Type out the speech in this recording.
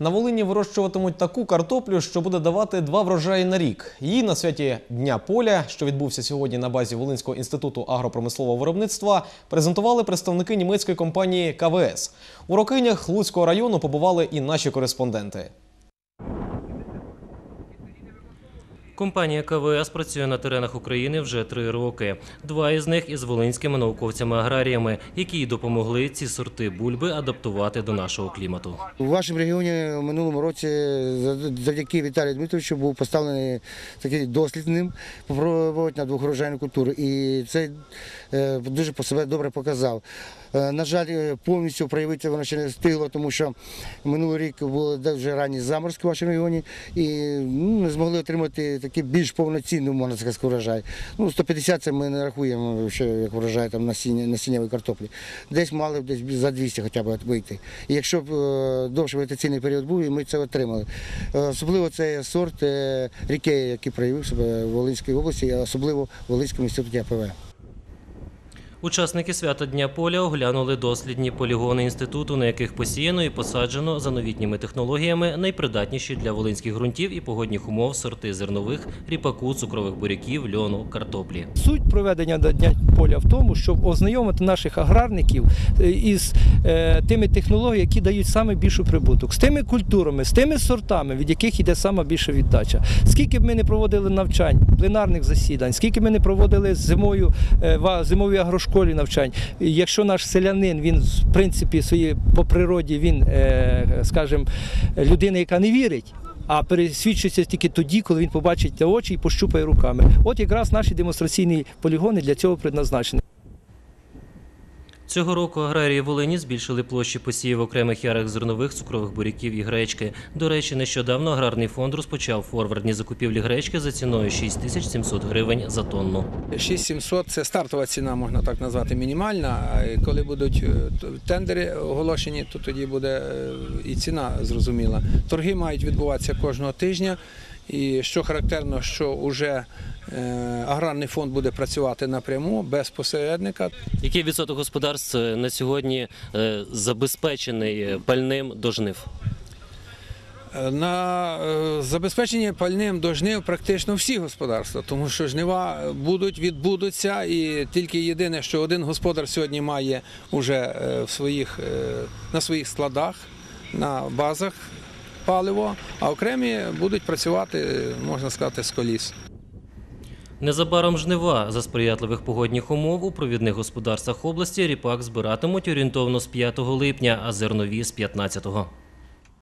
На Волині вирощуватимуть таку картоплю, що буде давати два врожаї на рік. Її на святі Дня поля, що відбувся сьогодні на базі Волинського інституту агропромислового виробництва, презентували представники німецької компанії КВС. У Рокинях Луцького району побували і наші кореспонденти. Компанія КВС працює на теренах України вже три роки. Два із них із волинськими науковцями-аграріями, які й допомогли ці сорти бульби адаптувати до нашого клімату. У вашому регіоні в минулому році завдяки Віталію Дмитровичу був поставлений такий дослід ним попробувати на двохурожайну культуру. І це е, дуже по себе добре показав. Е, На жаль, е, повністю проявити воно ще не встигло, тому що минулий рік були дуже ранні заморозки в вашому регіоні і ну, не змогли отримати такий більш повноцінний, можна сказати, врожай. Ну, 150 це ми не рахуємо ще як врожай там насіння, насіннявої картоплі. Десь мали десь за 200 хоча б вийти. І якщо б е, довший вегетаційний період був, і ми це отримали. Е, Особливо це сорт е, рікея, який проявив себе в Волинській області, особливо в Волинському інституті АПВ. Учасники свята Дня поля оглянули дослідні полігони інституту, на яких посіяно і посаджено за новітніми технологіями найпридатніші для волинських ґрунтів і погодних умов сорти зернових, ріпаку, цукрових буряків, льону, картоплі. Суть проведення Дня поля в тому, щоб ознайомити наших аграрників е, із е, тими технологіями, які дають саме більшу прибуток, з тими культурами, з тими сортами, від яких йде сама більша віддача. Скільки б ми не проводили навчань, пленарних засідань, скільки ми не проводили зимою е, в агрошколі навчань. Якщо наш селянин, він в принципі свої по природі, він, е, скажімо, людина, яка не вірить. А пересвідчується тільки тоді, коли він побачить очі і пощупає руками. От якраз наші демонстраційні полігони для цього предназначені. Цього року аграрії Волині збільшили площі посівів окремих ярих зернових, цукрових буряків і гречки. До речі, нещодавно аграрний фонд розпочав форвардні закупівлі гречки за ціною 6700 гривень за тонну. 6700 – це стартова ціна, можна так назвати, мінімальна. Коли будуть е, тендери оголошені, то тоді буде е, і ціна зрозуміла. Торги мають відбуватися кожного тижня. І що характерно, що вже аграрний фонд буде працювати напряму без посередника. Який відсоток господарств е, на сьогодні е, забезпечений е, пальним до жнив? Е, На е, забезпечення пальним до жнив практично всі господарства, тому що жнива будуть, відбудуться, і тільки єдине, що один господар сьогодні має уже в своїх, е, на своїх складах, на базах паливо, а окремі будуть працювати, е, можна сказати, з коліс. Незабаром жнива за сприятливих погодних умов у провідних господарствах області ріпак збиратимуть орієнтовно з 5 липня, а зернові з 15-го.